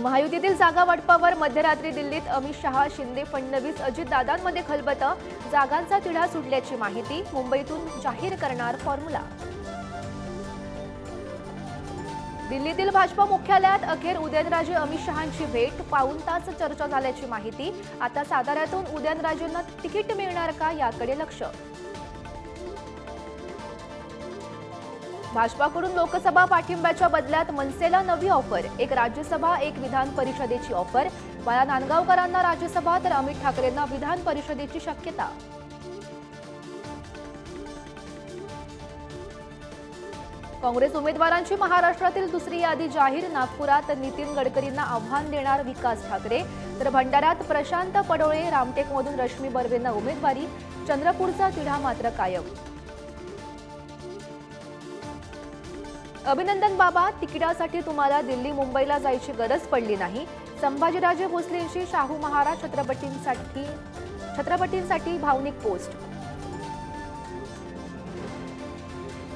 महायुतीतील जागा वाटपावर मध्यरात्री दिल्लीत अमित शहा शिंदे फडणवीस अजितदादांमध्ये खलबतं. जागांचा तिढा सुटल्याची माहिती मुंबईतून जाहीर करणार फॉर्म्युला. दिल्लीतील भाजपा मुख्यालयात अखेर उदयनराजे अमित शहांची भेट पाऊन तास चर्चा झाल्याची माहिती. आता साताऱ्यातून उदयनराजेंना तिकीट मिळणार का याकडे लक्ष? भाजपाकडून लोकसभा पाठिंब्याच्या बदल्यात मनसेला नवी ऑफर. एक राज्यसभा एक विधान परिषदेची ऑफर. बाळा नांदगावकरांना राज्यसभा तर अमित ठाकरेंना विधान परिषदेची शक्यता. काँग्रेस उमेदवारांची महाराष्ट्रातील दुसरी यादी जाहीर. नागपुरात नितीन गडकरींना आव्हान देणार विकास ठाकरे. तर भंडाऱ्यात प्रशांत पडोळे रामटेकमधून रश्मी बर्वेंना उमेदवारी. चंद्रपूरचा तिढा मात्र कायम. अभिनंदन बाबा तिकिटासाठी तुम्हाला दिल्ली मुंबईला जायची गरज पडली नाही. संभाजीराजे भोसलेंशी शाहू महाराज छत्रपतींसाठी छत्रपतींसाठी भावनिक पोस्ट.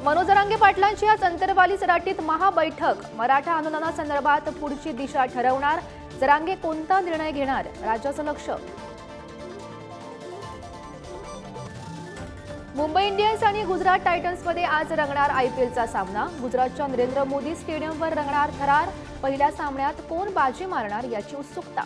मनोज रांगे पाटलांची आज अंतरवाली सराटीत महाबैठक. मराठा आंदोलनासंदर्भात पुढची दिशा ठरवणार. जरांगे कोणता निर्णय घेणार? राज्याचं लक्ष. मुंबई इंडियन्स आणि गुजरात टायटन्समध्ये आज रंगणार आयपीएलचा सामना. गुजरातच्या नरेंद्र मोदी स्टेडियमवर रंगणार थरार. पहिल्या सामन्यात कोण बाजी मारणार याची उत्सुकता?